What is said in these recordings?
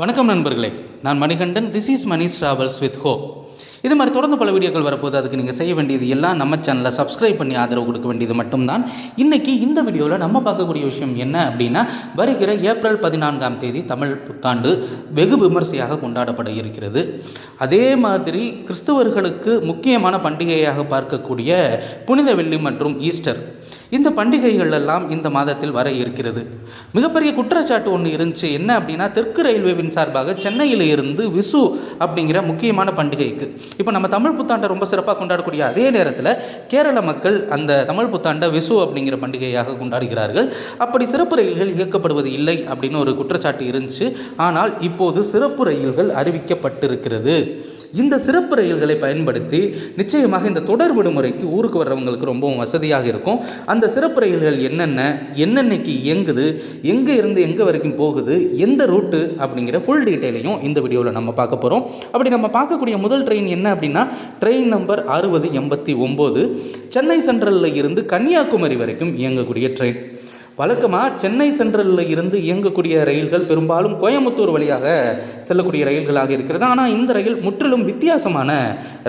வணக்கம் நண்பர்களே. நான் Manikandan. This is Mani travels with ஹோ இது மாதிரி தொடர்ந்து பல வீடியோக்கள் வரப்போது அதுக்கு நீங்கள் செய்ய வேண்டியது எல்லாம் நம்ம சேனலை சப்ஸ்கிரைப் பண்ணி ஆதரவு கொடுக்க வேண்டியது மட்டும்தான். இன்றைக்கி இந்த வீடியோவில் நம்ம பார்க்கக்கூடிய விஷயம் என்ன அப்படின்னா வருகிற ஏப்ரல் பதினான்காம் தேதி தமிழ் புத்தாண்டு வெகு விமர்சையாக கொண்டாடப்பட இருக்கிறது. அதே மாதிரி கிறிஸ்தவர்களுக்கு முக்கியமான பண்டிகையாக பார்க்கக்கூடிய புனித வெள்ளி மற்றும் ஈஸ்டர். இந்த பண்டிகைகள் எல்லாம் இந்த மாதத்தில் வர இருக்கிறது. மிகப்பெரிய குற்றச்சாட்டு ஒன்று இருந்துச்சு. என்ன அப்படின்னா தெற்கு ரயில்வேவின் சார்பாக சென்னையில் இருந்து விசு அப்படிங்கிற முக்கியமான பண்டிகைக்கு. இப்போ நம்ம தமிழ் புத்தாண்டை ரொம்ப சிறப்பாக கொண்டாடக்கூடிய அதே நேரத்தில் கேரள மக்கள் அந்த தமிழ் புத்தாண்டை விசு அப்படிங்கிற பண்டிகையாக கொண்டாடுகிறார்கள். அப்படி சிறப்பு ரயில்கள் இயக்கப்படுவது இல்லை அப்படின்னு ஒரு குற்றச்சாட்டு இருந்துச்சு. ஆனால் இப்போது சிறப்பு ரயில்கள் அறிவிக்கப்பட்டிருக்கிறது. இந்த சிறப்பு ரயில்களை பயன்படுத்தி நிச்சயமாக இந்த தொடர் விடுமுறைக்கு ஊருக்கு வர்றவங்களுக்கு ரொம்பவும் வசதியாக இருக்கும். அந்த சிறப்பு ரயில்கள் என்னென்ன என்னென்னைக்கு இயங்குது எங்கே இருந்து எங்கே வரைக்கும் போகுது எந்த ரூட்டு அப்படிங்கிற ஃபுல் டீட்டெயிலையும் இந்த வீடியோவில் நம்ம பார்க்க போகிறோம் அப்படி நம்ம பார்க்கக்கூடிய முதல் ட்ரெயின் என்ன அப்படின்னா ட்ரெயின் நம்பர் அறுபது எண்பத்தி ஒம்பது சென்னை சென்ட்ரலில் இருந்து கன்னியாகுமரி வரைக்கும் இயங்கக்கூடிய ட்ரெயின். வழக்கமாக சென்னை சென்ட்ரலில் இருந்து இயங்கக்கூடிய ரயில்கள் பெரும்பாலும் கோயம்புத்தூர் வழியாக செல்லக்கூடிய ரயில்களாக இருக்கிறது. ஆனால் இந்த ரயில் முற்றிலும் வித்தியாசமான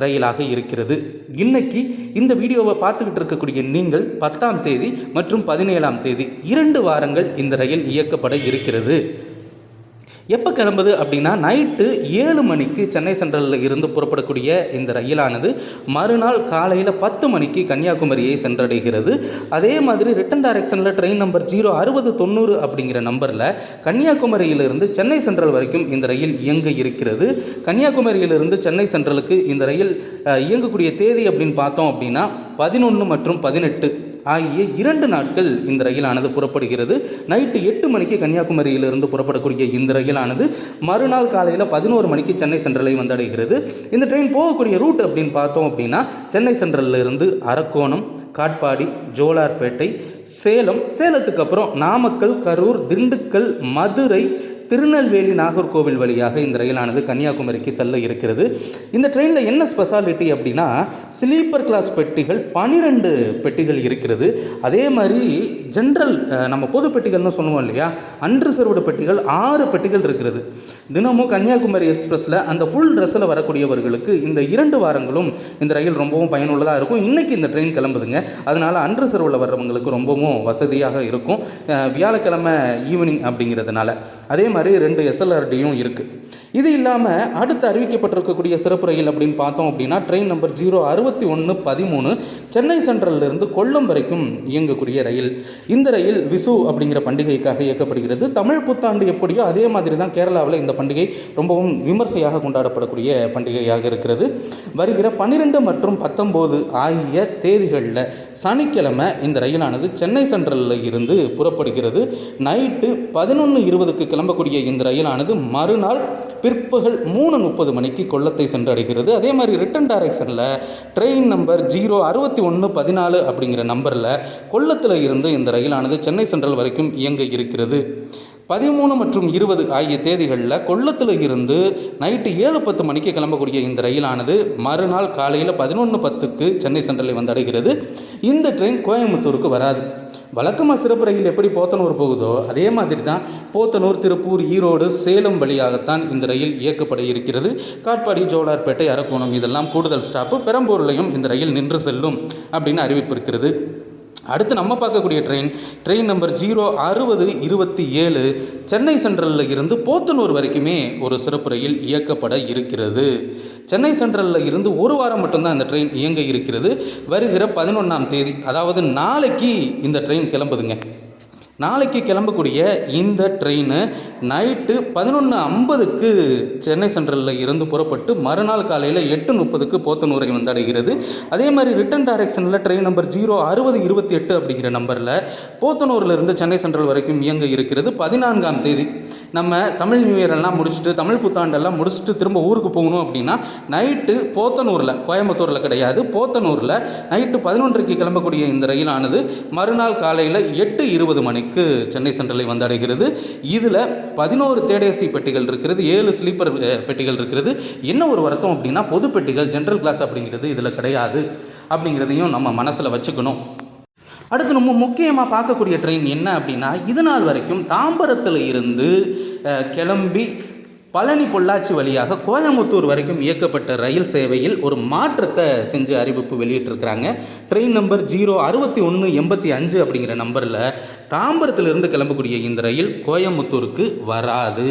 ரயிலாக இருக்கிறது. இன்னைக்கு இந்த வீடியோவை பார்த்துக்கிட்டு இருக்கக்கூடிய நீங்கள் பத்தாம் தேதி மற்றும் பதினேழாம் தேதி இரண்டு வாரங்கள் இந்த ரயில் இயக்கப்பட இருக்கிறது. எப்போ கிளம்புது அப்படின்னா நைட்டு ஏழு மணிக்கு சென்னை சென்ட்ரலில் இருந்து புறப்படக்கூடிய இந்த ரயிலானது மறுநாள் காலையில் பத்து மணிக்கு கன்னியாகுமரியை சென்றடைகிறது. அதே மாதிரி ரிட்டன் டைரக்ஷனில் ட்ரெயின் நம்பர் ஜீரோ அறுபது தொண்ணூறு அப்படிங்கிற நம்பரில் கன்னியாகுமரியிலிருந்து சென்னை சென்ட்ரல் வரைக்கும் இந்த ரயில் இயங்க இருக்கிறது. கன்னியாகுமரியிலிருந்து சென்னை சென்ட்ரலுக்கு இந்த ரயில் இயங்கக்கூடிய தேதி அப்படின்னு பார்த்தோம் அப்படின்னா பதினொன்று மற்றும் பதினெட்டு. ஆகிய இரண்டு நாட்கள் இந்த ரயிலானது புறப்படுகிறது. நைட்டு எட்டு மணிக்கு கன்னியாகுமரியிலிருந்து புறப்படக்கூடிய இந்த ரயிலானது மறுநாள் காலையில் பதினோரு மணிக்கு சென்னை சென்ட்ரலை வந்தடைகிறது. இந்த ட்ரெயின் போகக்கூடிய ரூட் அப்படின்னு பார்த்தோம் அப்படின்னா சென்னை சென்ட்ரல்லிருந்து அரக்கோணம் காட்பாடி ஜோலார்பேட்டை சேலம் சேலத்துக்கு அப்புறம் நாமக்கல் கரூர் திண்டுக்கல் மதுரை திருநெல்வேலி நாகர்கோவில் வழியாக இந்த ரயிலானது கன்னியாகுமரிக்கு செல்ல இருக்கிறது. இந்த ட்ரெயினில் என்ன ஸ்பெஷாலிட்டி அப்படின்னா ஸ்லீப்பர் கிளாஸ் பெட்டிகள் பனிரெண்டு பெட்டிகள் இருக்கிறது. அதே மாதிரி ஜென்ரல் நம்ம பொது பெட்டிகள்னு சொல்லுவோம் இல்லையா? அன்ரிசர்வ்டு பெட்டிகள் ஆறு பெட்டிகள் இருக்கிறது. தினமும் கன்னியாகுமரி எக்ஸ்பிரஸில் அந்த ஃபுல் ட்ரெஸ்ஸில் வரக்கூடியவர்களுக்கு இந்த இரண்டு வாரங்களும் இந்த ரயில் ரொம்பவும் பயனுள்ளதாக இருக்கும். இன்றைக்கி இந்த ட்ரெயின் கிளம்புதுங்க. அதனால் அன்ரிசர்வில் வர்றவங்களுக்கு ரொம்பவும் வசதியாக இருக்கும். வியாழக்கிழமை ஈவினிங் அப்படிங்கிறதுனால. அதே மாதிரி ரெண்டு எஸ்எல்ஆர்டியும் இருக்குது இது இல்லாமல் அடுத்து அறிவிக்கப்பட்டிருக்கக்கூடிய சிறப்பு ரயில் அப்படின்னு பார்த்தோம் அப்படின்னா ட்ரெயின் நம்பர் ஜீரோ அறுபத்தி ஒன்று பதிமூணு சென்னை சென்ட்ரல்லிருந்து கொல்லம் வரைக்கும் இயங்கக்கூடிய ரயில். இந்த ரயில் விசு அப்படிங்கிற பண்டிகைக்காக இயக்கப்படுகிறது. தமிழ் புத்தாண்டு எப்படியோ அதே மாதிரி தான் கேரளாவில் இந்த பண்டிகை ரொம்பவும் விமர்சையாக கொண்டாடப்படக்கூடிய பண்டிகையாக இருக்கிறது. வருகிற பன்னிரெண்டு மற்றும் பத்தொம்போது ஆகிய தேதிகளில் சனிக்கிழமை இந்த ரயிலானது சென்னை சென்ட்ரலில் இருந்து புறப்படுகிறது. நைட்டு பதினொன்று இருபதுக்கு கிளம்பக்கூடிய இந்த ரயிலானது மறுநாள் பிற்பகல் மூணு முப்பது மணிக்கு கொல்லத்தை சென்றடைகிறது. அதே மாதிரி ரிட்டன் டைரக்ஷனில் ட்ரெயின் நம்பர் ஜீரோ அறுபத்தி ஒன்று பதினாலு அப்படிங்கிற நம்பரில் கொல்லத்தில் இருந்து இந்த ரயிலானது சென்னை சென்ட்ரல் வரைக்கும் இயங்க இருக்கிறது. பதிமூணு மற்றும் இருபது ஆகிய தேதிகளில் கொல்லத்தில் இருந்து நைட்டு ஏழு பத்து மணிக்கு கிளம்பக்கூடிய இந்த ரயிலானது மறுநாள் காலையில் பதினொன்று பத்துக்கு சென்னை சென்ட்ரலை வந்தடைகிறது. இந்த ட்ரெயின் கோயம்புத்தூருக்கு வராது. வழக்கமாக சிறப்பு ரயில் எப்படி போத்தனூர் போகுதோ அதே மாதிரி தான் போத்தனூர் திருப்பூர் ஈரோடு சேலம் வழியாகத்தான் இந்த ரயில் இயக்கப்பட இருக்கிறது. காட்பாடி ஜோலார்பேட்டை அரக்கோணம் இதெல்லாம் கூடுதல் ஸ்டாப்பு பெரம்பூர்லையும் இந்த ரயில் நின்று செல்லும் அப்படின்னு அறிவிப்பு இருக்கிறது. அடுத்து நம்ம பார்க்கக்கூடிய ட்ரெயின் ட்ரெயின் நம்பர் ஜீரோ அறுபது இருபத்தி ஏழு சென்னை சென்ட்ரலில் இருந்து போத்தனூர் வரைக்குமே ஒரு சிறப்பு ரயில் இயக்கப்பட இருக்கிறது. சென்னை சென்ட்ரலில் இருந்து ஒரு வாரம் மட்டும்தான் இந்த ட்ரெயின் இயங்க இருக்கிறது. வருகிற பதினொன்றாம் தேதி அதாவது நாளைக்கு இந்த ட்ரெயின் கிளம்புதுங்க. நாளைக்கு கிளம்பக்கூடிய இந்த ட்ரெயின் நைட்டு பதினொன்று ஐம்பதுக்கு சென்னை சென்ட்ரலில் இருந்து புறப்பட்டு மறுநாள் காலையில் எட்டு முப்பதுக்கு போத்தனூரை வந்தடைகிறது அதே மாதிரி ரிட்டன் டைரக்ஷனில் ட்ரெயின் நம்பர் ஜீரோ அறுபது இருபத்தி எட்டு அப்படிங்கிற நம்பரில் போத்தனூரில் இருந்து சென்னை சென்ட்ரல் வரைக்கும் இயங்க இருக்கிறது பதினான்காம் தேதி. நம்ம தமிழ் நியூ இயரெல்லாம் முடிச்சுட்டு தமிழ் புத்தாண்டெல்லாம் முடிச்சுட்டு திரும்ப ஊருக்கு போகணும் அப்படின்னா நைட்டு போத்தனூரில் கோயம்புத்தூரில் கிடையாது. போத்தனூரில் நைட்டு பதினொன்றைக்கு கிளம்பக்கூடிய இந்த ரயிலானது மறுநாள் காலையில் எட்டு இருபது மணிக்கு சென்னை சென்ட்ரலை வந்தடைகிறது. இதில் பதினோரு தேடேசி பெட்டிகள் இருக்கிறது ஏழு ஸ்லீப்பர் பெட்டிகள் இருக்கிறது. என்ன ஒரு வருத்தம் அப்படின்னா பொது பெட்டிகள் ஜென்ரல் கிளாஸ் அப்படிங்கிறது இதில் கிடையாது. அப்படிங்கிறதையும் நம்ம மனசில் வச்சுக்கணும். அடுத்து ரொம்ப முக்கியமாக பார்க்கக்கூடிய ட்ரெயின் என்ன அப்படின்னா இது நாள் வரைக்கும் தாம்பரத்தில் இருந்து கிளம்பி பழனி பொள்ளாச்சி வழியாக கோயம்புத்தூர் வரைக்கும் இயக்கப்பட்ட ரயில் சேவையில் ஒரு மாற்றத்தை செஞ்சு அறிவிப்பு வெளியிட்டிருக்கிறாங்க. ட்ரெயின் நம்பர் ஜீரோ அறுபத்தி ஒன்று எண்பத்தி அஞ்சு அப்படிங்கிற நம்பரில் தாம்பரத்திலிருந்து கிளம்பக்கூடிய இந்த ரயில் கோயம்புத்தூருக்கு வராது.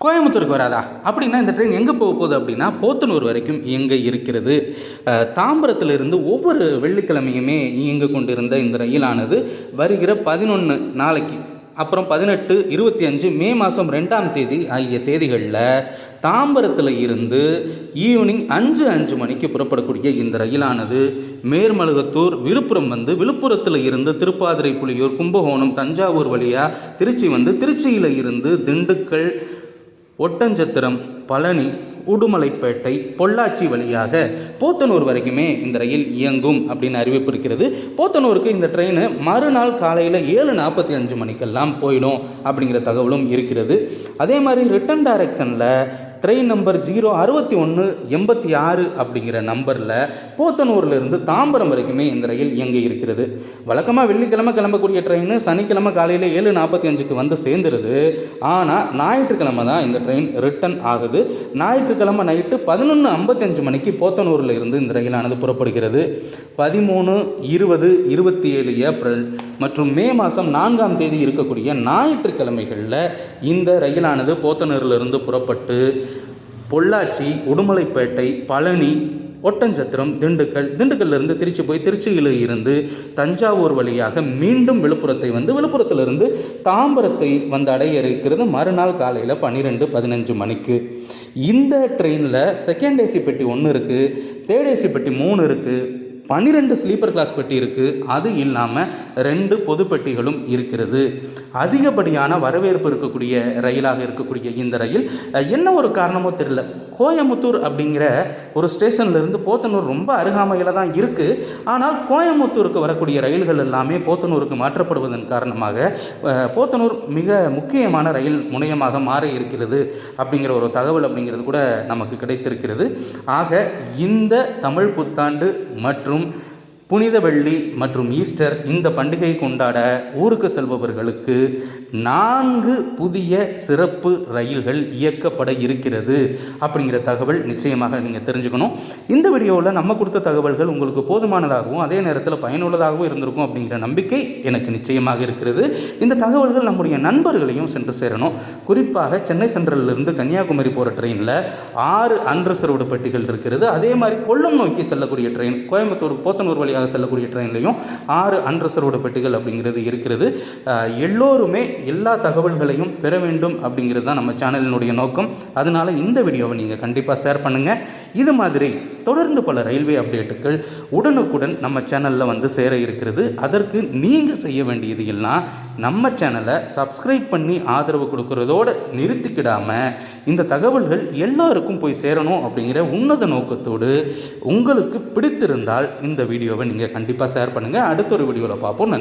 கோயம்புத்தூருக்கு வராதா? அப்படின்னா இந்த ட்ரெயின் எங்கே போக போகுது அப்படின்னா போத்தனூர் வரைக்கும் இயங்க இருக்கிறது. தாம்பரத்திலிருந்து ஒவ்வொரு வெள்ளிக்கிழமையுமே இயங்க கொண்டிருந்த இந்த ரயிலானது வருகிற பதினொன்று நாளைக்கு அப்புறம் பதினெட்டு இருபத்தி அஞ்சு மே மாதம் ரெண்டாம் தேதி ஆகிய தேதிகளில் தாம்பரத்தில் இருந்து ஈவினிங் அஞ்சு அஞ்சு மணிக்கு புறப்படக்கூடிய இந்த ரயிலானது மேர்மலகத்தூர் விழுப்புரம் வந்து விழுப்புரத்தில் இருந்து திருப்பாதிரை புலியூர் கும்பகோணம் தஞ்சாவூர் வழியாக திருச்சி வந்து திருச்சியில் இருந்து திண்டுக்கல் ஒட்டஞ்சத்திரம் பழனி உடுமலைப்பேட்டை பொள்ளாச்சி வழியாக போத்தனூர் வரைக்குமே இந்த ரயில் இயங்கும் அப்படின்னு அறிவிப்பு இருக்கிறது. போத்தனூருக்கு இந்த ட்ரெயின் மறுநாள் காலையில் ஏழு நாற்பத்தி அஞ்சு மணிக்கெல்லாம் போயிடும் அப்படிங்கிற தகவலும் இருக்கிறது. அதே மாதிரி ரிட்டன் டைரக்ஷனில் ட்ரெயின் நம்பர் ஜீரோ அறுபத்தி ஒன்று எண்பத்தி ஆறு அப்படிங்கிற நம்பரில் போத்தனூர்லேருந்து தாம்பரம் வரைக்குமே இந்த ரயில் இயங்கி இருக்கிறது. வழக்கமாக வெள்ளிக்கிழமை கிளம்பக்கூடிய ட்ரெயின் சனிக்கிழமை காலையில் ஏழு நாற்பத்தி அஞ்சுக்கு வந்து சேர்ந்துருது. ஆனால் ஞாயிற்றுக்கிழமை தான் இந்த ட்ரெயின் ரிட்டன் ஆகுது. ஞாயிற்றுக்கிழமை நைட்டு பதினொன்று ஐம்பத்தஞ்சு மணிக்கு போத்தனூரில் இருந்து இந்த ரயிலானது புறப்படுகிறது. பதிமூணு இருபது இருபத்தி ஏழு ஏப்ரல் மற்றும் மே மாதம் நான்காம் தேதி இருக்கக்கூடிய ஞாயிற்றுக்கிழமைகளில் இந்த ரயிலானது போத்தனூரிலிருந்து புறப்பட்டு பொள்ளாச்சி உடுமலைப்பேட்டை பழனி ஒட்டஞ்சத்திரம் திண்டுக்கல். திண்டுக்கல்லிருந்து திருச்சி போய் திருச்சியில் இருந்து தஞ்சாவூர் வழியாக மீண்டும் விழுப்புரத்தை வந்து விழுப்புரத்திலிருந்து தாம்பரத்தை வந்து அடைய இருக்கிறது மறுநாள் காலையில் பன்னிரெண்டு பதினஞ்சு மணிக்கு. இந்த ட்ரெயினில் செகண்ட் ஏசி பெட்டி ஒன்று இருக்குது தேர்ட் ஏசி பெட்டி மூணு இருக்குது பன்னிரெண்டு ஸ்லீப்பர் கிளாஸ் பெட்டி இருக்குது அது இல்லாமல் ரெண்டு பொது பெட்டிகளும் இருக்கிறது. அதிகப்படியான வரவேற்பு இருக்கக்கூடிய ரயிலாக இருக்கக்கூடிய இந்த ரயில் என்ன ஒரு காரணமோ தெரியல. கோயமுத்தூர் அப்படிங்கிற ஒரு ஸ்டேஷன்லேருந்து போத்தனூர் ரொம்ப அருகாமையில் தான் இருக்குது ஆனால் கோயமுத்தூருக்கு வரக்கூடிய ரயில்கள் எல்லாமே போத்தனூருக்கு மாற்றப்படுவதன் காரணமாக போத்தனூர் மிக முக்கியமான ரயில் முனையமாக மாற இருக்கிறது அப்படிங்கிற ஒரு தகவல் அப்படிங்கிறது கூட நமக்கு கிடைத்திருக்கிறது. ஆக இந்த தமிழ் புத்தாண்டு மற்றும் வரும் புனித வெள்ளி மற்றும் ஈஸ்டர் இந்த பண்டிகை கொண்டாட ஊருக்கு செல்பவர்களுக்கு நான்கு புதிய சிறப்பு ரயில்கள் இயக்கப்பட இருக்கிறது அப்படிங்கிற தகவல் நிச்சயமாக நீங்கள் தெரிஞ்சுக்கணும். இந்த வீடியோவில் நம்ம கொடுத்த தகவல்கள் உங்களுக்கு போதுமானதாகவும் அதே நேரத்தில் பயனுள்ளதாகவும் இருந்திருக்கும் அப்படிங்கிற நம்பிக்கை எனக்கு நிச்சயமாக இருக்கிறது. இந்த தகவல்கள் நம்முடைய நண்பர்களையும் சென்று சேரணும். குறிப்பாக சென்னை சென்ட்ரலிருந்து கன்னியாகுமரி போகிற ட்ரெயினில் ஆறு அன்ரிசர்வ்டு பெட்டிகள் இருக்கிறது. அதே மாதிரி கொல்லம் நோக்கி செல்லக்கூடிய ட்ரெயின் கோயம்புத்தூர் போத்தனூர் வழியாக செல்லக்கூடிய ட்ரெயின்லையும் ஆறு அன்ரிசர்வ்டு பெட்டிகள் அப்படிங்கிறது இருக்கிறது. எல்லோருமே எல்லா தகவல்களையும் பெற வேண்டும் அப்படிங்கிறது தான் நம்ம சேனலினுடைய நோக்கம். அதனால இந்த வீடியோவை நீங்கள் கண்டிப்பாக ஷேர் பண்ணுங்கள் இது மாதிரி தொடர்ந்து பல ரயில்வே அப்டேட்டுகள் உடனுக்குடன் நம்ம சேனலில் வந்து சேர இருக்கிறது. அதற்கு நீங்கள் செய்ய வேண்டியது எல்லாம் நம்ம சேனலை சப்ஸ்கிரைப் பண்ணி ஆதரவு கொடுக்கறதோடு நிறுத்திக்கிடாமல் இந்த தகவல்கள் எல்லாருக்கும் போய் சேரணும் அப்படிங்கிற உன்னத நோக்கத்தோடு உங்களுக்கு பிடித்திருந்தால் இந்த வீடியோவை நீங்கள் கண்டிப்பாக ஷேர் பண்ணுங்கள் அடுத்த ஒரு வீடியோவில் பார்ப்போம்.